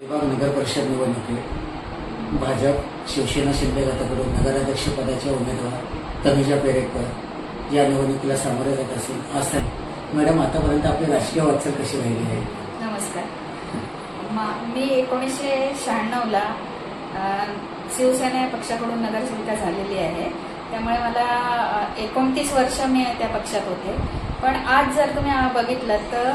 विभाग नगर परिषद निवडणुकीत भाजप शिवसेना शिंदे गटाकडून नगराध्यक्षपदाचे उमेदवार तनुजा पेरेकर या निवडणुकीला सामोरे जात असेल असं मॅडम आतापर्यंत आपली राजकीय वाटचाल कशी राहिली आहे? नमस्कार. मी एकोणीसशे शहाण्णवला शिवसेना पक्षाकडून नगरसेविका झालेली आहे. त्यामुळे मला एकोणतीस वर्ष मी त्या पक्षात होते. पण आज जर तुम्ही बघितलं तर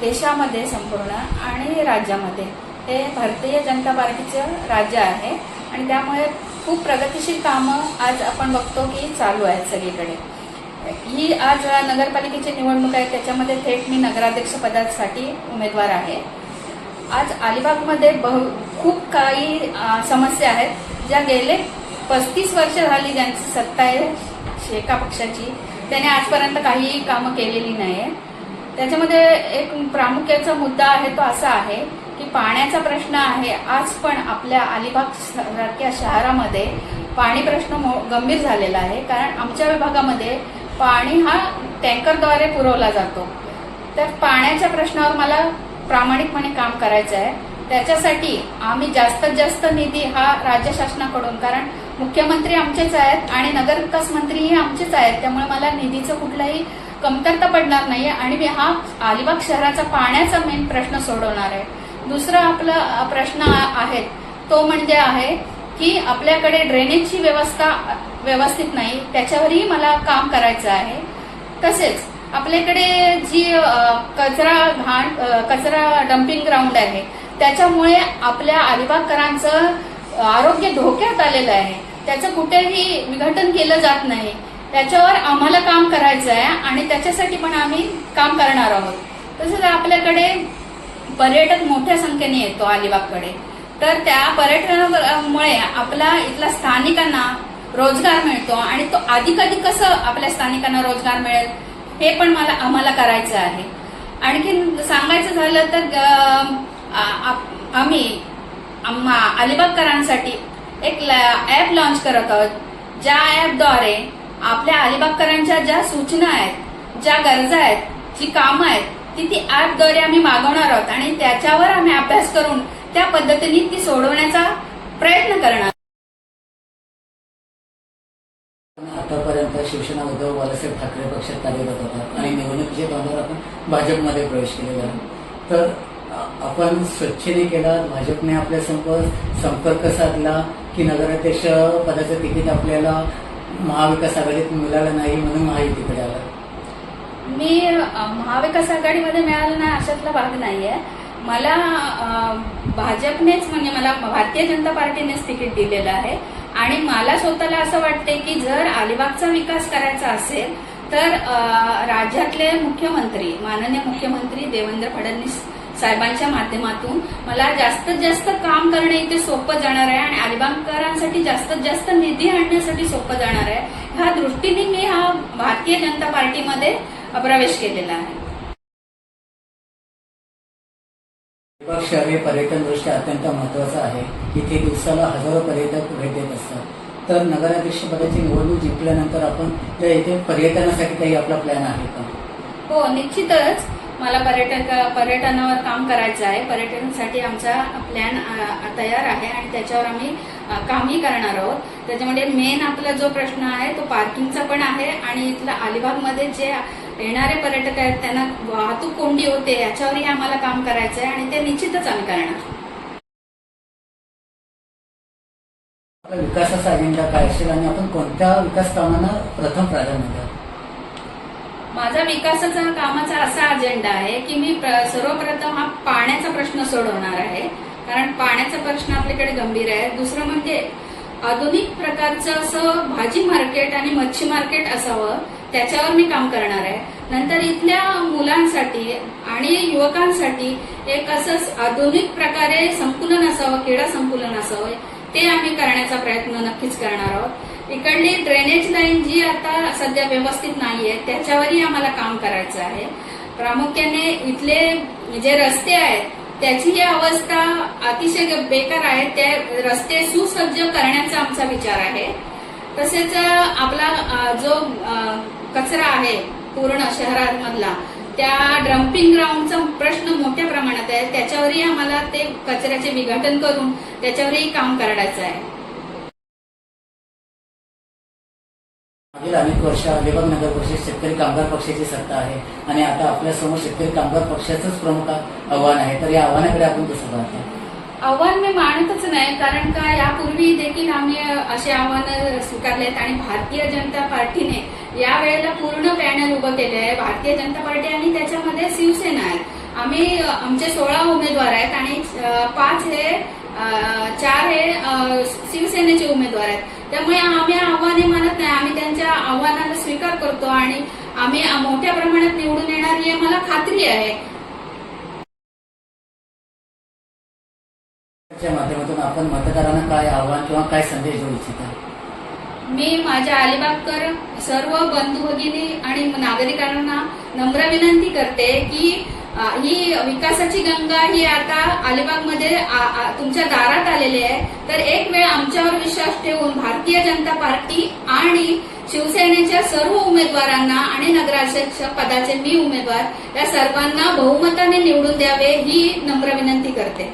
देशामध्ये संपूर्ण आणि राज्यामध्ये हे भारतीय जनता पार्टीचं राज्य आहे आणि त्यामुळे खूप प्रगतिशील कामं आज आपण बघतो की चालू आहेत सगळीकडे. ही आज नगरपालिकेची निवडणूक आहे त्याच्यामध्ये थेट मी नगराध्यक्ष पदासाठी उमेदवार आहे. आज अलिबागमध्ये बहु खूप काही समस्या आहेत ज्या गेले पस्तीस वर्ष झाली ज्यांची सत्ता आहे एका पक्षाची त्याने आजपर्यंत काहीही कामं केलेली नाही आहे त्याच्यामध्ये एक प्रामुख्याचा मुद्दा आहे तो असा आहे की पाण्याचा प्रश्न आहे. आज पण आपल्या अलिबाग सारख्या शहरामध्ये पाणी प्रश्न मो- गंभीर झालेला आहे. कारण आमच्या विभागामध्ये पाणी हा टँकरद्वारे पुरवला जातो. तर पाण्याच्या प्रश्नावर मला प्रामाणिकपणे काम करायचं आहे. त्याच्यासाठी आम्ही जास्तीत जास्त निधी हा राज्य शासनाकडून कारण मुख्यमंत्री आमचेच आहेत आणि नगरविकास मंत्रीही आमचेच आहेत. त्यामुळे मला निधीचं कुठलाही कमतरता पडणार नाहीये आणि मी हा अलिबाग शहराचा पाण्याचा मेन प्रश्न सोडवणार आहे. दुसरा आपला प्रश्न आहे तो म्हणजे आहे की आपल्याकडे ड्रेनेजची व्यवस्था व्यवस्थित नाही त्याच्यावरही मला काम करायचं आहे. तसेच आपल्याकडे जी कचरा घाण कचरा डम्पिंग ग्राउंड आहे त्याच्यामुळे आपल्या अलिबागकरांचं आरोग्य धोक्यात आलेलं आहे. त्याचं कुठेही विघटन केलं जात नाही. त्याच्यावर आम्हाला काम करायचं आहे आणि त्याच्यासाठी पण आम्ही काम करणार आहोत. तसंच आपल्याकडे पर्यटक मोठ्या संख्येने येतो अलिबागकडे. तर त्या पर्यटनामुळे आपला इथल्या स्थानिकांना रोजगार मिळतो आणि तो अधिकाधिक कसं आपल्या स्थानिकांना रोजगार मिळेल हे पण मला आम्हाला करायचं आहे. आणखीन सांगायचं झालं तर आम्ही अलिबागकरांसाठी एक ॲप लॉन्च करत आहोत ज्या ॲपद्वारे आपल्या अलिबागकरांच्या ज्या सूचना आहेत ज्या गरजा आहेत जी कामं आहेत ती ती ऍपद्वारे आम्ही मागवणार आहोत आणि त्याच्यावर आम्ही अभ्यास करून त्या पद्धतीने ती सोडवण्याचा प्रयत्न करणार. आतापर्यंत शिवसेना उद्धव बाळासाहेब ठाकरे पक्षात कार्यरत होता आणि निवडणुकीच्या तोंडावर आपण भाजपमध्ये प्रवेश केलेला आहे. तर आपण स्वच्छेने केला भाजपने आपल्या संपर्क संपर्क साधला की नगराध्यक्ष पदाचं तिकीट आपल्याला महाविकास आघाडीत मिळालं नाही म्हणून महायुतीकडे आला मी महाविकास आघाडीमध्ये मिळालं नाही अशातला भाग नाहीये. मला भाजपनेच म्हणजे मला भारतीय जनता पार्टीनेच तिकीट दिलेलं आहे. आणि मला स्वतःला असं वाटते की जर अलिबागचा विकास करायचा असेल तर राज्यातले मुख्यमंत्री माननीय मुख्यमंत्री देवेंद्र फडणवीस साहेबांच्या माध्यमातून मला जास्तीत जास्त काम करणे इथे सोपं जाणार आहे आणि अलिबागकरांसाठी जास्तीत जास्त निधी आणण्यासाठी सोपं जाणार आहे. ह्या दृष्टीने मी हा भारतीय जनता पार्टीमध्ये प्रवेश केलेला आहे. शहर हे पर्यटनदृष्ट्या अत्यंत महत्वाचं आहे इथे दिवसाला हजारो पर्यटक भेट देत असतात. तर नगराध्यक्ष पदाची निवडणूक जिंकल्यानंतर आपण इथे पर्यटनासाठी काही आपला प्लॅन आहे का? हो निश्चितच. मला पर्यटक पर्यटनावर काम करायचं आहे. पर्यटनासाठी आमचा प्लॅन तयार आहे आणि त्याच्यावर आम्ही कामही करणार आहोत. त्याच्यामध्ये मेन आपला जो प्रश्न आहे तो पार्किंगचा पण आहे आणि इथला अलिबागमध्ये जे येणारे पर्यटक आहेत त्यांना वाहतूक कोंडी होते याच्यावरही आम्हाला काम करायचं आहे आणि ते निश्चितच आम्ही करणार. आपला विकासाचा अजेंडा काय असेल आणि आपण कोणत्या विकास कामांना प्रथम प्राधान्य द्या माझा विकासाचा कामाचा असा अजेंडा आहे की मी प्र- सर्वप्रथम हा पाण्याचा प्रश्न सोडवणार आहे. कारण पाण्याचा प्रश्न आपल्याकडे गंभीर आहे. दुसरं म्हणजे आधुनिक प्रकारचं असं भाजी मार्केट आणि मच्छी मार्केट असावं त्याच्यावर मी काम करणार आहे. नंतर इथल्या मुलांसाठी आणि युवकांसाठी एक असं आधुनिक प्रकारे संकुलन असावं क्रीडा संकुलन असावं ते आम्ही करण्याचा प्रयत्न नक्कीच करणार आहोत. इकडली ड्रेनेज लाईन जी आता सध्या व्यवस्थित नाहीये त्याच्यावरही आम्हाला काम करायचं आहे. प्रामुख्याने इथले जे रस्ते आहेत त्याची ही अवस्था अतिशय बेकार आहे ते रस्ते सुसज्ज करण्याचा आमचा विचार आहे. तसेच आपला जो कचरा आहे पूर्ण शहरांमधला त्या डम्पिंग ग्राउंडचा प्रश्न मोठ्या प्रमाणात आहे. त्याच्यावरही त्याच्यावरही आम्हाला ते कचऱ्याचे विघटन करून त्याच्यावरही काम करायचं आहे. गेल्या अनेक वर्ष अलिबाग नगर परिषद शेतकरी कामगार पक्षाची सत्ता आहे. आणि आता आपल्यासमोर शेतकरी कामगार पक्षाचंच प्रमुख आव्हान आहे. तर या आव्हानाकडे आपण कसं पाहतो? आव्हान मी मानतच नाही कारण का यापूर्वी देखील आम्ही असे आव्हानं स्वीकारले आहेत आणि भारतीय जनता पार्टीने या वेळेला पूर्ण पॅनल उभं केले आहे. भारतीय जनता पार्टी आणि त्याच्यामध्ये शिवसेना आहे आम्ही आमचे सोळा उमेदवार आहेत आणि पाच हे चार हे शिवसेनेचे उमेदवार आहेत. त्यामुळे आम्ही आव्हाने मानत नाही. आम्ही त्यांच्या आव्हानाला स्वीकार करतो आणि आम्ही मोठ्या प्रमाणात निवडून येणार ही मला खात्री आहे. माध्यमातून आपण मतदारांना काय आव्हान किंवा काय संदेश देऊ इच्छिता? मी माझ्या अलिबागकर सर्व बंधू भगिनी आणि नागरिकांना नम्र विनंती करते की ही विकासाची गंगा ही आता अलिबागमध्ये तुमच्या दारात आलेली आहे. तर एक वेळ आमच्यावर विश्वास ठेवून भारतीय जनता पार्टी आणि शिवसेनेच्या सर्व उमेदवारांना आणि नगराध्यक्ष पदाचे मी उमेदवार या सर्वांना बहुमताने निवडून द्यावे ही नम्र विनंती करते.